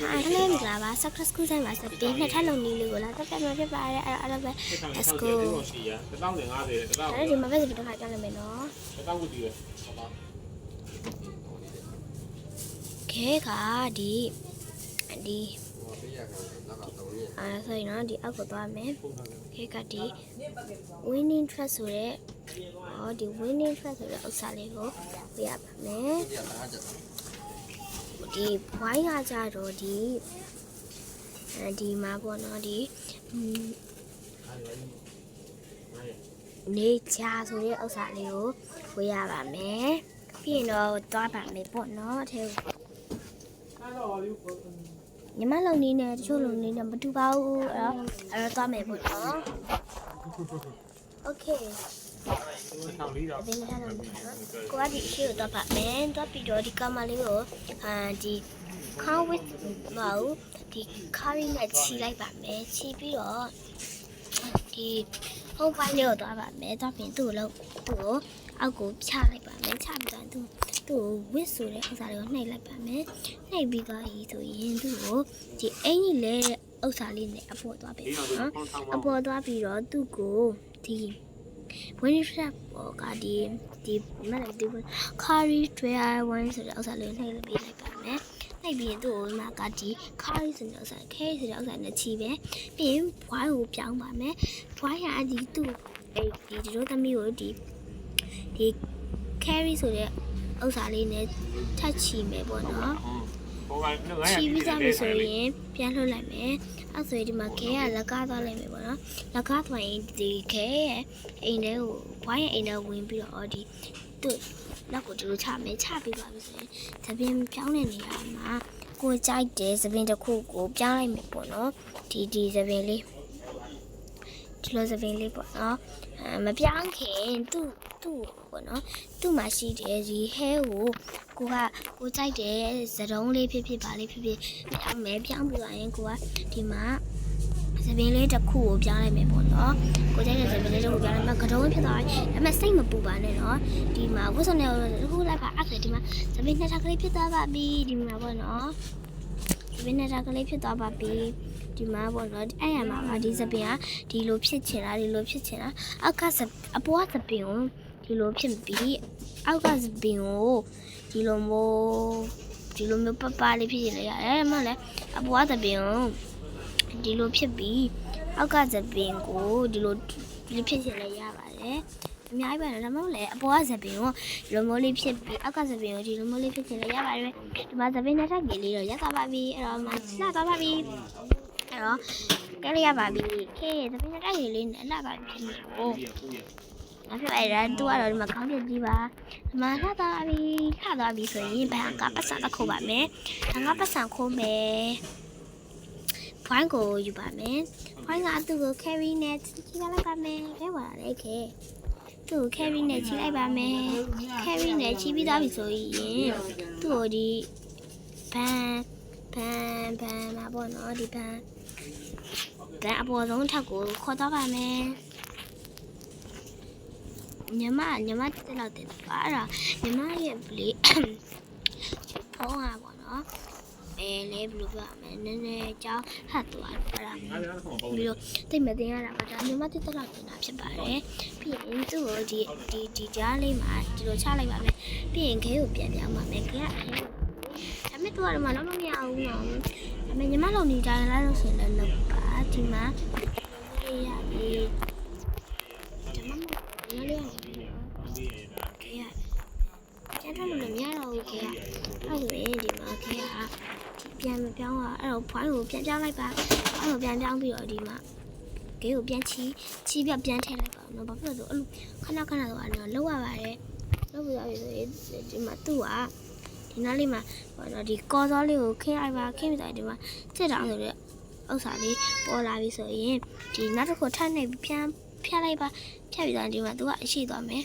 အားလည်းမင်္ဂလာပါ Success School ဆိုင်မှာဆိုတင်းနှစ်ထပ်လုံးနီးလေးကိုလာတက်ပြမှာဖြစ်ပါတယ်အဲ့တော့အဲ့တော့ပဲ Let's go 1050တဲ့1000အဲ့ဒီမှာပဲစပစ်တော့ခါကြလိုက်မယ်နော်1000ကိုတည်ရပါခဲကဒီဒီအာဆိုရင်တော့ဒီအောက်ကိုသွားမယ်ခဲကဒီ winning track ဆိုတဲ့ဟောဒီ winning track ဆိုတဲ့ဥစ္စာလေးကိုပြရပါမယ် ဒီဘွိုင်းကကြတော့ဒီဒီမှာပေါ့နော်ဒီနေချာဆိုတဲ့ဥစ္စာလေးကိုဝေးရပါမယ်ပြီးရင်တော့သွားပါမယ်ပေါ့နော်အဲညီမလုံနေနဲ့တချို့လုံနေနဲ့မတူပါဘူးအဲ့တော့အဲ့တော့သွားမယ်ပေါ့နော် Okay 1400ပေးမထားတော့ဘူးကိုကဒီအရှိကိုတော့ဖတ်မယ်တော့ပြီးတော့ဒီကမလေးကိုအာဒီ car with မဟုတ်ဒီ carry နဲ့ခြိလိုက်ပါမယ်ခြိပြီးတော့ဒီဟုတ်ပိုင်းလေးကိုတော့ပါမယ်တော့ပြီးသူ့ကိုလောက်သူ့ကိုအောက်ကိုချလိုက်ပါမယ်ချပြီးတော့သူ့သူ့ကို with ဆိုတဲ့ဥစ္စာလေးကိုနှိပ်လိုက်ပါမယ်နှိပ်ပြီးတော့ရီဆိုရင်သူ့ကိုဒီအင်ကြီးလဲတဲ့ဥစ္စာလေးနဲ့အပေါ်သွားပေးပါနော်အပေါ်သွားပြီးတော့သူ့ကိုဒီ ဝင်းဖက်ပေါ်ကဒီဒီမလည်းဒီ carry tray one ဆိုတဲ့ဥစ္စာလေးကိုနှိပ်လိုက်ပေးလိုက်ပါမယ်နှိပ်ပြီးရင်သူ့ကိုမှကဒီ carry ဆိုတဲ့ဥစ္စာ carry ဆိုတဲ့ဥစ္စာနဲ့ချီပဲပြီးရင် why ကိုပြောင်းပါမယ် why ကဒီသူ့အဲ့ဒီဒီတို့သမီးကိုဒီဒီ carry ဆိုတဲ့ဥစ္စာလေးနဲ့ထပ်ချီမယ်ပေါ့နော်ဟိုက900 ချီပြီးသားပြီဆိုရင်ပြန်လှုပ်လိုက်မယ်အဲ့ဆိုရင်ဒီမှာခဲကလက်ကားသွားလိုက်မယ်ပေါ့နော်လက်ကားသွားရင်ဒီခဲရဲ့အိမ်ထဲကိုဝိုင်းရဲ့အိမ်ထဲဝင်ပြီးတော့ဒီသူ့လက်ကိုဒီလိုချမယ်ချပြီးပါပြီဆိုရင်သပင်ပြောင်းတဲ့နေရာမှာကိုကြိုက်တဲ့သပင်တစ်ခုကိုပြောင်းလိုက်မယ်ပေါ့နော်ဒီဒီသပင်လေးဒီလိုသပင်လေးပေါ့နော်အဲမပြောင်းခင်သူ့ သူ့ပေါ့နော်သူ့မှာရှိတဲ့ဒီဟဲကိုကိုကကိုကြိုက်တဲ့ဇတုံးလေးဖြစ်ဖြစ်ပါလေးဖြစ်ဖြစ်ပြောင်းမယ်ပြောင်းပြီးသွားရင်ကိုကဒီမှာသပင်လေးတစ်ခုကိုပြောင်းလိုက်မယ်ပေါ့နော်ကိုကြိုက်တဲ့သပင်လေးတစ်ခုပြောင်းလိုက်မှကတုံးဖြစ်သွားရင်ဒါပေမဲ့စိတ်မပူပါနဲ့နော်ဒီမှာဝတ်စုံနဲ့တစ်ခုလိုက်ပါအဲ့ဒါဒီမှာသပင်နှစ်ထပ်ကလေးဖြစ်သွားပါပြီဒီမှာပေါ့နော်သပင်နှစ်ထပ်ကလေးဖြစ်သွားပါပြီဒီမှာပေါ့နော်အဲ့ရမှာပါဒီသပင်ကဒီလိုဖြစ်ချင်တာဒီလိုဖြစ်ချင်တာအောက်ကသအပေါ်ကသပင်ကို ဒီလိုဖြစ်ပြီးအောက်ကသပင်ကိုဒီလိုမျိုးဒီလိုမျိုးပပလေးဖြစ်နေရတယ်အဲ့မှာလည်းအပေါ်ကသပင်ကိုဒီလိုဖြစ်ပြီးအောက်ကသပင်ကိုဒီလိုဒီလိုဖြစ်ချင်လည်းရပါတယ်အများကြီးပဲနော်ဒါမှမဟုတ်လေအပေါ်ကသပင်ကိုဒီလိုမျိုးလေးဖြစ်ပြီးအောက်ကသပင်ကိုဒီလိုမျိုးလေးဖြစ်ချင်လည်းရပါတယ်ဒီမှာသပင်နဲ့ထပ်ကြီးလေးတော့ရက်သွားပါပြီအဲ့တော့မှလှသွားပါပြီအဲ့တော့ကဲရရပါပြီခေသပင်နဲ့ထပ်ကြီးလေးနဲ့လှပါပြီ ဟို။အဲ့ဒါအဲ့ဒါသူကတော့ဒီမှာခေါင်းပြကြီးပါ။ဒီမှာလှသွားပြီ။လှသွားပြီဆိုရင်ဘန်ကပတ်စံတစ်ခုပါမယ်။ဘန်ကပတ်စံခိုးမယ်။ဖွိုင်းကိုယူပါမယ်။ဖွိုင်းကသူ့ကို carry နဲ့ချိလိုက်ပါမယ်။ခဲပါလေခဲ။သူ့ကို carry နဲ့ချိလိုက်ပါမယ်။ carry နဲ့ချိပြီးသားပြီဆိုရင်သူ့ကိုဒီဘန်ဘန်ဘန်မှာပေါ့နော်ဒီဘန်ဘန်အပေါ်ဆုံးထပ်ကိုခေါ်တော့ပါမယ်။ ညီမညီမတက်လောက်တက်ပါအဲ့ဒါညီမရဲ့ဗလီဖုန်းอ่ะပေါ့နော်အဲလေဘယ်လိုပြောမလဲနည်းနည်းကြောင်းဟတ်သွားတယ်အဲ့ဒါအားရတော့ပုံပြီးတော့တိတ်မသိရတာပါဒါညီမတက်တက်လောက်တင်တာဖြစ်ပါတယ်ပြီးရင်သူ့ကိုဒီဒီဒီကြားလေးမှာဒီလိုချလိုက်ပါမယ်ပြီးရင်ခဲကိုပြန်ပြောင်းပါမယ်ခဲကအဲဒါမဲ့သူကတော့မလုံးမမရဘူးနော်ဒါပေမဲ့ညီမလုံနေကြရင်လိုက်လို့ဆိုရင်လည်းလုပ်ပါဒီမှာလေးရပြီဒါမှမဟုတ်လေးရပြီခဲရ ကျန်တော့လည်းမရတော့ဘူးခဲရအဲ့ဆိုရင်ဒီမှာခဲရပြန်မပြောင်းอ่ะအဲ့တော့ဖွိုင်းကိုပြန်ပြောင်းလိုက်ပါဖွိုင်းကိုပြန်ပြောင်းပြီးတော့ဒီမှာခဲကိုပြန်ချီချီပြပြန်ထည့်လိုက်ပါနော်ဘာဖြစ်လို့ဆိုအဲ့လိုခဏခဏတော့အဲ့တော့လောက်ရပါတယ်လောက်ပြီးတော့ဆိုရင်ဒီမှာသူ့ကဒီနားလေးမှာဟောတော့ဒီကော်စောလေးကိုခင်းလိုက်ပါခင်းပြီးတော့ဒီမှာစစ်တောင်းဆိုတဲ့ဥစ္စာလေးပေါ်လာပြီဆိုရင်ဒီနောက်တစ်ခုထပ်နေပြန်ဖြတ်လိုက်ပါဖြတ်ပြီးတော့ဒီမှာသူကအရှိသွားမယ်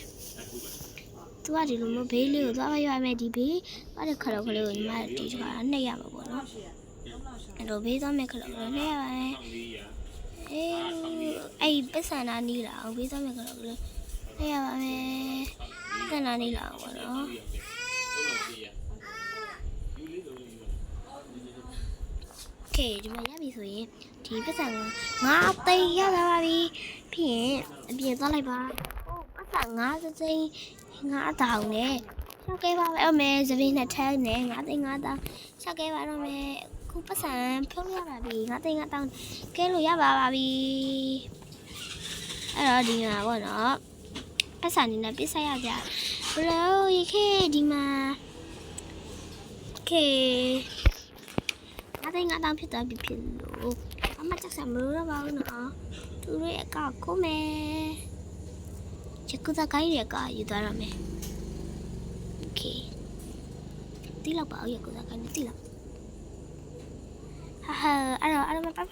သူကဒီလိုမျိုးဘေးလေးကိုသွားမရမယ်ဒီဘေးအဲ့ဒီခလောက်ကလေးကိုညီမတီးထားနှိပ်ရမှာပေါ့နော်အဲ့တော့ဘေးသွားမယ်ခလောက်ကလေးနှိပ်ရပါမယ်အေးအဲ့ပစ္စန္နာနီးလာအောင်ဘေးသွားမယ်ခလောက်ကလေးနှိပ်ရပါမယ်ပစ္စန္နာနီးလာအောင်ပေါ့နော်ကဲဒီမှာရပြီဆိုရင်ဒီပတ်စံငါအသိန်းရလာပါပြီဖြစ်ရင်အပြင်သွားလိုက်ပါ ဟုတ်ပတ်စံငါစစိမ်းငါအတောင်နဲ့ရှောက်ခဲ့ပါမယ်အမေသပင်းနဲ့ထဲနဲ့ငါသိန်းငါတောင်ရှောက်ခဲ့ပါတော့မယ်ခုပတ်စံဖုံးရပါပြီငါသိန်းငါတောင်ကဲလို့ရပါပါပြီအဲ့တော့ဒီမှာပေါ့နော်ပတ်စံနေနဲ့ပြစ်ဆက်ရကြဘလို့ရေခေဒီမှာကဲငါသိငါတောင်ဖြစ်သွားပြီဖြစ်လို့အမချက်ဆက်မလို့တော့ပါဘူးနော်သူတို့ရဲ့အကောက်ကိုမယ် ချက်ကူသားကိုင်းရဲ့အကောက်ယူသွားရမယ်โอเคတိလောက်ပါဦးရဲ့ကူသားကိုင်းနဲ့တိလောက်ဟာဟာအဲ့တော့အဲ့တော့ဘိုင်ဘို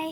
င်